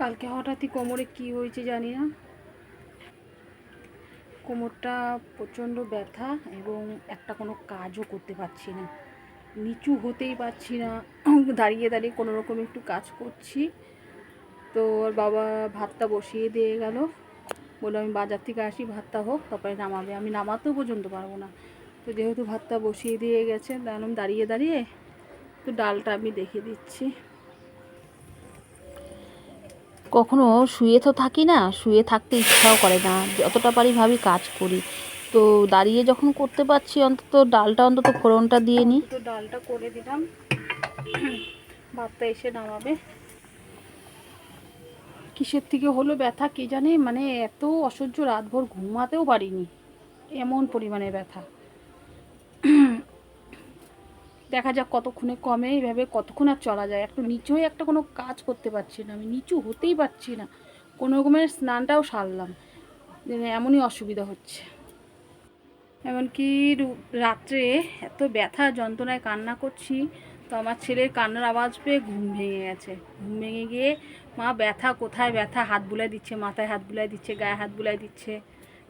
কালকে হঠাৎই কোমরে কি হয়েছে জানি না। কোমরটা প্রচণ্ড ব্যথা এবং একটা কোনো কাজও করতে পারছি না। নিচু হতেই পারছি না। দাঁড়িয়ে দাঁড়িয়ে কোনো রকম একটু কাজ করছি। তো ওর বাবা ভাতটা বসিয়ে দিয়ে গেল। বলল, আমি বাজার থেকে আসি, ভাতটা হোক, তারপরে নামাবে। আমি নামাতেও পর্যন্ত পারব না। তো যেহেতু ভাতটা বসিয়ে দিয়ে গেছে তাহলে দাঁড়িয়ে দাঁড়িয়ে তো ডালটা আমি দেখে দিচ্ছি। কখনো শুয়ে তো থাকি না, শুয়ে থাকতে ইচ্ছাও করে না। যতটা পারি ভাবি কাজ করি। তো দাঁড়িয়ে যখন করতে পারছি, অন্তত ডালটা, অন্তত ফোড়নটা দিয়ে নিই। তো ডালটা করে দিলাম। ভাতটা এসে নামাবে। কিসের থেকে হলো ব্যথা কে জানে? মানে এত অসহ্য রাতভর ঘুমাতেও পারিনি। এমন পরিমাণে ব্যথা। দেখা যাক কতক্ষণে কমে, এইভাবে কতক্ষণ আর চলা যায়। একটু নিচু হয়ে একটা কোনো কাজ করতে পারছি না। আমি নিচু হতেই পারছি না। কোনো রকমের স্নানটাও সারলাম। যে এমনই অসুবিধা হচ্ছে। এমনকি রাত্রে এত ব্যথা, যন্ত্রণায় কান্না করছি, তো আমার ছেলের কান্নার আওয়াজ পেয়ে ঘুম ভেঙে গেছে। ঘুম ভেঙে গিয়ে মা, ব্যথা কোথায়? ব্যথা, হাত বুলাই দিচ্ছে, মাথায় হাত বুলাই দিচ্ছে, গায়ে হাত বুলাই দিচ্ছে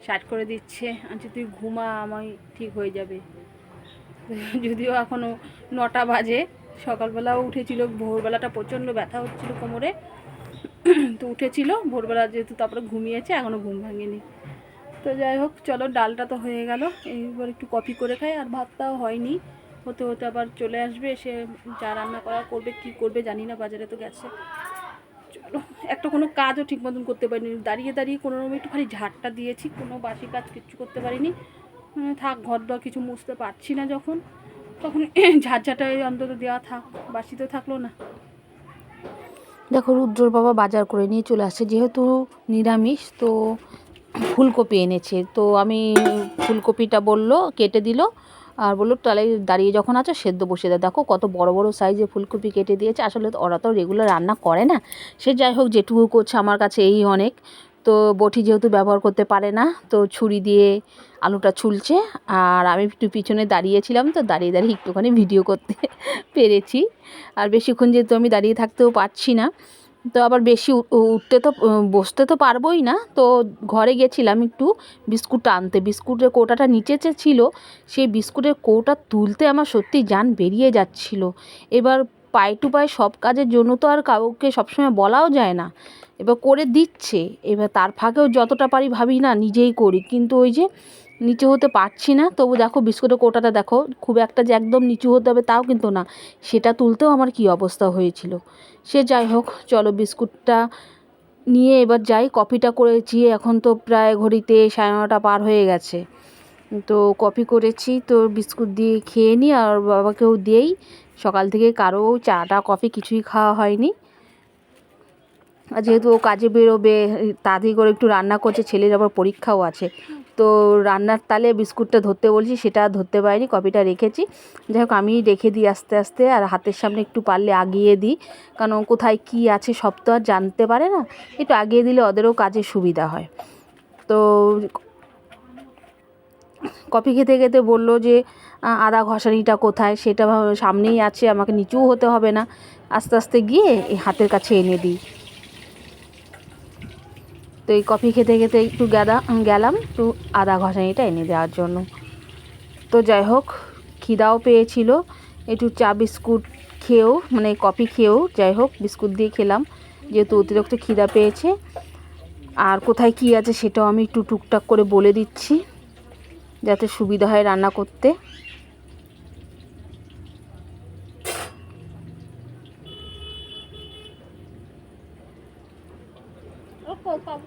শার্ট করে দিচ্ছে। আচ্ছা তুই ঘুমা, আমায় ঠিক হয়ে যাবে। যদিও এখনও নটা বাজে, সকালবেলাও উঠেছিল, ভোরবেলাটা প্রচণ্ড ব্যথা হচ্ছিল কোমরে। তো উঠেছিল, ভোরবেলা যেহেতু তারপরে ঘুমিয়েছে এখনও ঘুম ভাঙেনি। তো যাই হোক, চলো, ডালটা তো হয়ে গেল। এইবার একটু কফি করে খাই, আর ভাতটাও হয়নি। হতে হতে আবার চলে আসবে, এসে যা রান্না করা করবে, কি করবে জানি না, বাজারে তো গেছে। চলো, একটা কোনো কাজও ঠিক মতন করতে পারিনি। দাঁড়িয়ে দাঁড়িয়ে কোনো রকম একটু খালি ঝাড়টা দিয়েছি, কোনো বাসি কাজ কিচ্ছু করতে পারিনি। থাক ঘর দর কিছু মুছতে পারছি না যখন। তখন ঝাড়ঝাটাই অন্তত দেওয়া থাক, বাসি তো থাকল না। দেখো, রুদ্রর বাবা বাজার করে নিয়ে চলে আসছে, যেহেতু নিরামিষ, তো ফুলকপি এনেছে। তো আমি ফুলকপিটা বলল, কেটে দিল, আর বলল, তাহলে দাঁড়িয়ে যখন আছো, সেদ্ধ বসে দেয় দেখো, কত বড় বড় সাইজে ফুলকপি কেটে দিয়েছে। আসলে ওরা তো রেগুলার রান্না করে না। সে যাই হোক, যেটুকু করছে আমার কাছে এই অনেক। তো বটি যেহেতু ব্যবহার করতে পারে না, তো ছুরি দিয়ে আলুটা ছুলছে। আর আমি একটু পিছনে দাঁড়িয়েছিলাম, তো দাঁড়িয়ে দাঁড়িয়ে একটুখানি ভিডিও করতে পেরেছি। আর বেশিক্ষণ যেহেতু আমি দাঁড়িয়ে থাকতেও পারছি না, তো আবার বেশি উঠতে তো বসতে তো পারবোই না। তো ঘরে গেছিলাম একটু বিস্কুটটা আনতে। বিস্কুটের কৌটাটা নিচে ছিল, সেই বিস্কুটের কৌটা তুলতে আমার সত্যি জান বেরিয়ে যাচ্ছিল। এবার পায়ে টু পায়ে সব কাজের জন্য তো আর কাউকে সবসময় বলাও যায় না। এবার করে দিচ্ছে। এবার তার ফাঁকেও যতটা পারি ভাবি না, নিজেই করি। কিন্তু ওই যে নিচু হতে পারছি না। তবু দেখো বিস্কুটের কোটাটা দেখো, খুব একটা যে একদম নিচু হতে হবে তাও কিন্তু না। সেটা তুলতেও আমার কী অবস্থা হয়েছিল। সে যাই হোক, চলো বিস্কুটটা নিয়ে এবার যাই। কফিটা করেছি। এখন তো প্রায় ঘড়িতে সাড়ে নটা পার হয়ে গেছে। তো কফি করেছি। তো বিস্কুট দিয়ে খেয়ে নিই আর বাবাকেও দিয়েই সকাল থেকে কারও চাটা কফি কিছুই খাওয়া হয়নি। আর যেহেতু ও কাজে বেরোবে, তাড়াতাড়ি করে একটু রান্না করছে, ছেলের আবার পরীক্ষাও আছে। তো রান্নার তালে বিস্কুটটা ধরতে বলছি, সেটা ধরতে পারিনি কপিটা রেখেছি। যাই হোক, আমি রেখে দিই আস্তে আস্তে, আর হাতের সামনে একটু পারলে আগিয়ে দিই। কারণ কোথায় কি আছে সব তো আর জানতে পারে না। একটু আগিয়ে দিলে ওদেরও কাজে সুবিধা হয়। তো কফি খেতে খেতে বলল যে আদা ঘষানিটা কোথায়? সেটা সামনেই আছে, আমাকে নিচুও হতে হবে না। আস্তে আস্তে গিয়ে এই হাতের কাছে এনে দিই। তো এই কফি খেতে খেতে একটু গেলা গেলাম একটু আদা ঘষানিটা এনে দেওয়ার জন্য। তো যাই হোক, খিদাও পেয়েছিল। একটু চা, বিস্কুট খেয়েও মানে কফি খেয়েও যাই হোক, বিস্কুট দিয়ে খেলাম। যেহেতু অতিরিক্ত খিদা পেয়েছে, আর কোথায় কী আছে সেটাও আমি একটু টুকটাক করে বলে দিচ্ছি। যাতে সুবিধা হয় রান্না করতে।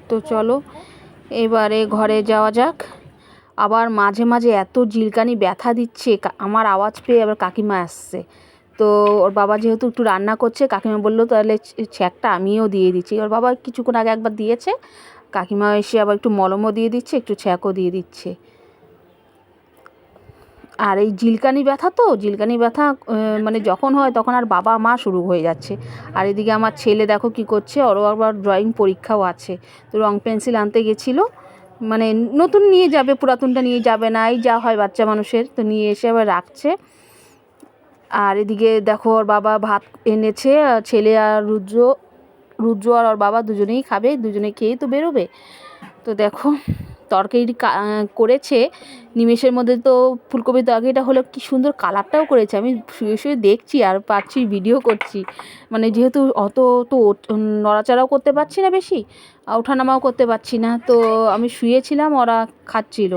তো চলো, এবারে ঘরে যাওয়া যাক। আবার মাঝে মাঝে এত জিলকানি ব্যথা দিচ্ছে আমার আওয়াজ পেয়ে আবার কাকিমা আসছে। তো ওর বাবা যেহেতু একটু রান্না করছে, কাকিমা বলল, তাহলে ছ্যাঁকটা আমিও দিয়ে দিচ্ছি। ওর বাবা কিছুক্ষণ আগে একবার দিয়েছে, কাকিমা এসে আবার একটু মলমও দিয়ে দিচ্ছে, একটু ছ্যাঁকও দিয়ে দিচ্ছে। আর এই জিলকানি ব্যথা তো জিলকানি ব্যথা মানে যখন হয় তখন আর বাবা মা শুরু হয়ে যাচ্ছে। আর এদিকে আমার ছেলে দেখো কি করছে ওরও আবার ড্রয়িং পরীক্ষাও আছে। তো রং পেন্সিল আনতে গেছিল মানে নতুন নিয়ে যাবে পুরাতনটা নিয়ে যাবে না এই যা হয় বাচ্চা মানুষের তো নিয়ে এসে আবার রাখছে। আর এদিকে দেখো ওর বাবা ভাত এনেছে আর ছেলে আর রুদ্র রুদ্র আর ওর বাবা দুজনেই খাবে দুজনে খেয়েই তো বেরোবে। তো দেখো তরকারি করেছে। নিমেষের মধ্যে তো ফুলকপির তরকারিটা হলো কি সুন্দর কালারটাও করেছে। আমি শুয়ে শুয়ে দেখছি আর পাচ্ছি ভিডিও করছি। মানে যেহেতু অত তো নড়াচড়াও করতে পারছি না বেশি ওঠানামাও করতে পারছি না। তো আমি শুয়েছিলাম, ওরা খাচ্ছিল।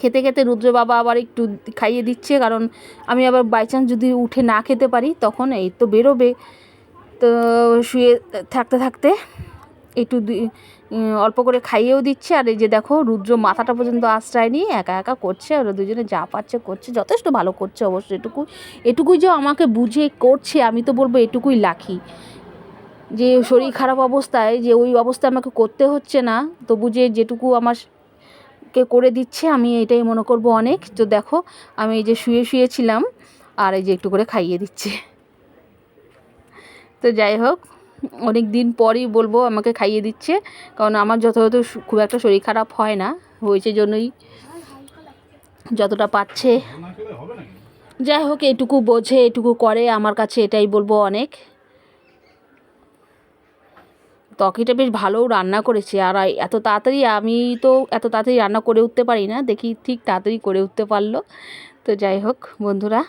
খেতে খেতে রুদ্র বাবা আবার একটু খাইয়ে দিচ্ছে, কারণ আমি আবার বাই চান্স যদি উঠে না খেতে পারি, তখন এই তো বেরোবে। তো শুয়ে থাকতে থাকতে একটু অল্প করে খাইয়েও দিচ্ছে। আর এই যে দেখো, রুদ্র মাথাটা পর্যন্ত আশ্রয় নিয়ে একা একা করছে ওরা দুজনে যা পাচ্ছে করছে, যথেষ্ট ভালো করছে অবশ্যই এটুকু এটুকুই যে আমাকে বুঝে করছে, আমি তো বলব এটুকুই লাখি যে শরীর খারাপ অবস্থায়, যে ওই অবস্থায় আমাকে করতে হচ্ছে না, তবু যে যেটুকু আমার কে করে দিচ্ছে, আমি এটাই মনে করব অনেক। তো দেখো, আমি এই যে শুয়ে শুয়েছিলাম, আর এই যে একটু করে খাইয়ে দিচ্ছে। তো যাই হোক অনেক দিন পরই বলব আমাকে খাইয়ে দিচ্ছে। কারণ আমার যথাযথ খুব একটা শরীর খারাপ হয় না। হয়েছে জন্যই যতটা পাচ্ছে। যাই হোক, এটুকু বোঝে, এটুকু করে। আমার কাছে এটাই বলব অনেক। তরকারিটা বেশ ভালোও রান্না করেছে। আর এত তাড়াতাড়ি আমি তো এত তাড়াতাড়ি রান্না করে উঠতে পারি না। দেখি ঠিক তাড়াতাড়ি করে উঠতে পারল। তো যাই হোক, বন্ধুরা।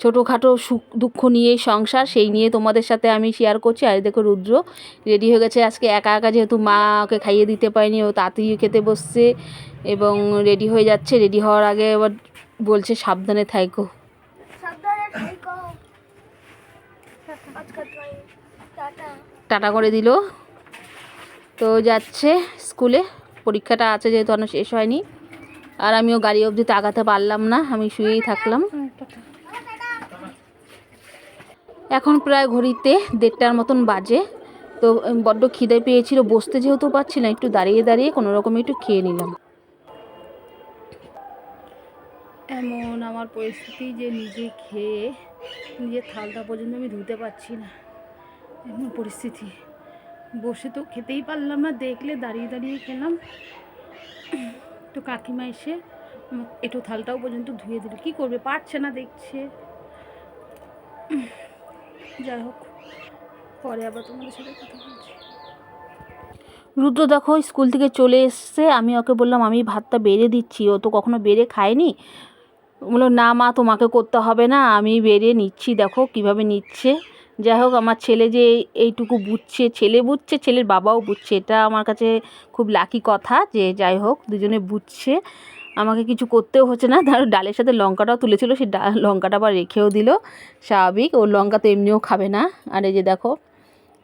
ছোটোখাটো সুখ দুঃখ নিয়েই সংসার সেই নিয়ে তোমাদের সাথে আমি শেয়ার করছি। আর দেখো রুদ্র রেডি হয়ে গেছে আজকে একা একা যেহেতু মা ওকে খাইয়ে দিতে পারেনি ও তাড়াতাড়ি খেতে বসছে এবং রেডি হয়ে যাচ্ছে। রেডি হওয়ার আগে এবার বলছে সাবধানে থাইকো। সাবধানে থাকো টাটা। টাটা করে দিল। তো যাচ্ছে স্কুলে পরীক্ষাটা আছে যেহেতু এখনও শেষ হয়নি। আর আমিও গাড়ি অবধি তাকাতে পারলাম না আমি শুয়েই থাকলাম। এখন প্রায় ঘড়িতে দেড়টার মতন বাজে। তো বড্ড খিদে পেয়েছিল, বসতে যেহেতু পাচ্ছি না, একটু দাঁড়িয়ে দাঁড়িয়ে কোনো রকমে একটু খেয়ে নিলাম। এমন আমার পরিস্থিতি যে নিজে খেয়ে, নিজের থালটা পর্যন্ত আমি ধুতে পারছি না। এমন পরিস্থিতি। বসে তো খেতেই পারলাম না, দেখলে দাঁড়িয়ে দাঁড়িয়ে খেলাম। তো কাকিমা এসে এটো থালটাও পর্যন্ত ধুয়ে দিল। কী করবে, পারছে না দেখছে। যাই হোক, পরে আবার তোমাদের সাথে কথা বলছি। রুদ্র দেখো, স্কুল থেকে চলে এসছে। আমি ওকে বললাম, আমি ভাতটা বেড়ে দিচ্ছি। ও তো কখনো বেড়ে খায়নি। বলল, না মা, তোমাকে করতে হবে না। আমি বেড়ে নিচ্ছি। দেখো কীভাবে নিচ্ছে। যাই হোক, আমার ছেলে যে এইটুকু বুঝছে, ছেলে বুঝছে, ছেলের বাবাও বুঝছে। এটা আমার কাছে খুব লাকি কথা যে যাই হোক, দুজনে বুঝছে। আমাকে কিছু করতেও হচ্ছে না। তার ডালের সাথে লঙ্কাটাও তুলেছিল সেই ডা লঙ্কাটা আবার রেখেও দিল। স্বাভাবিক ও লঙ্কা তো এমনিও খাবে না। আর এই যে দেখো,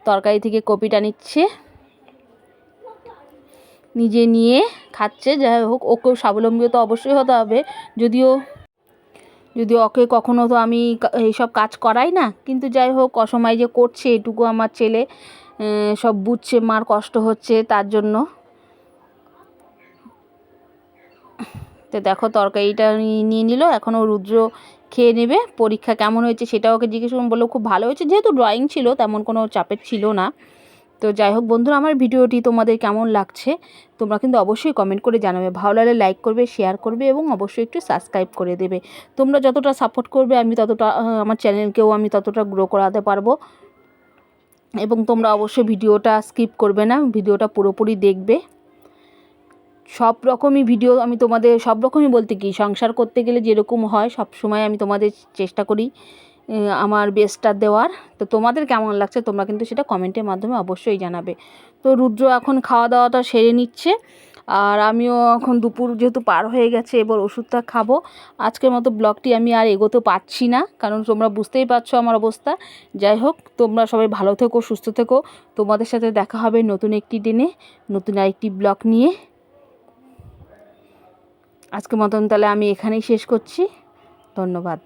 তরকারি থেকে কপিটা নিচ্ছে। নিজে নিয়ে খাচ্ছে, যাই হোক, ওকেও স্বাবলম্বী তো অবশ্যই হতে হবে। যদিও যদি ওকে কখনো তো আমি এইসব কাজ করাই না। কিন্তু যাই হোক, অসময় যে করছে, এটুকু আমার ছেলে সব বুঝছে, মার কষ্ট হচ্ছে তার জন্য। তো দেখো তরকারিটা নিয়ে নিল, এখনও রুদ্র খেয়ে নেবে। পরীক্ষা কেমন হয়েছে সেটা ওকে জিজ্ঞেস করুন, বলল খুব ভালো হয়েছে। যেহেতু ড্রয়িং ছিল, তেমন কোনো চাপের ছিল না। তো যাই হোক বন্ধুরা, আমার ভিডিওটি তোমাদের কেমন লাগছে, তোমরা কিন্তু অবশ্যই কমেন্ট করে জানাবে। ভালো লাগলে লাইক করবে শেয়ার করবে এবং অবশ্যই একটু সাবস্ক্রাইব করে দেবে। তোমরা যতটা সাপোর্ট করবে, আমি ততটা আমার চ্যানেলকেও আমি ততটা গ্রো করাতে পারব। এবং তোমরা অবশ্যই ভিডিওটা স্কিপ করবে না, ভিডিওটা পুরোপুরি দেখবে। সব রকমই ভিডিও আমি তোমাদের সব রকমই বলতে কি, সংসার করতে গেলে যেরকম হয় সব সময় আমি তোমাদের চেষ্টা করি আমার বেস্টটা দেওয়ার। তো তোমাদের কেমন লাগছে তোমরা কিন্তু সেটা কমেন্টের মাধ্যমে অবশ্যই জানাবে। তো রুদ্র এখন খাওয়া দাওয়াটা সেরে নিচ্ছে, আর আমিও এখন দুপুর যেহেতু পার হয়ে গেছে, এবার ওষুধটা খাব। আজকের মতো ব্লগটি আমি আর এগোতে পারছি না, কারণ তোমরা বুঝতেই পারছ আমার অবস্থা। যাই হোক, তোমরা সবাই ভালো থেকো, সুস্থ থেকো। তোমাদের সাথে দেখা হবে নতুন একটি দিনে, নতুন আরেকটি ব্লগ নিয়ে। আজকের মতন তাহলে আমি এখানেই শেষ করছি। ধন্যবাদ।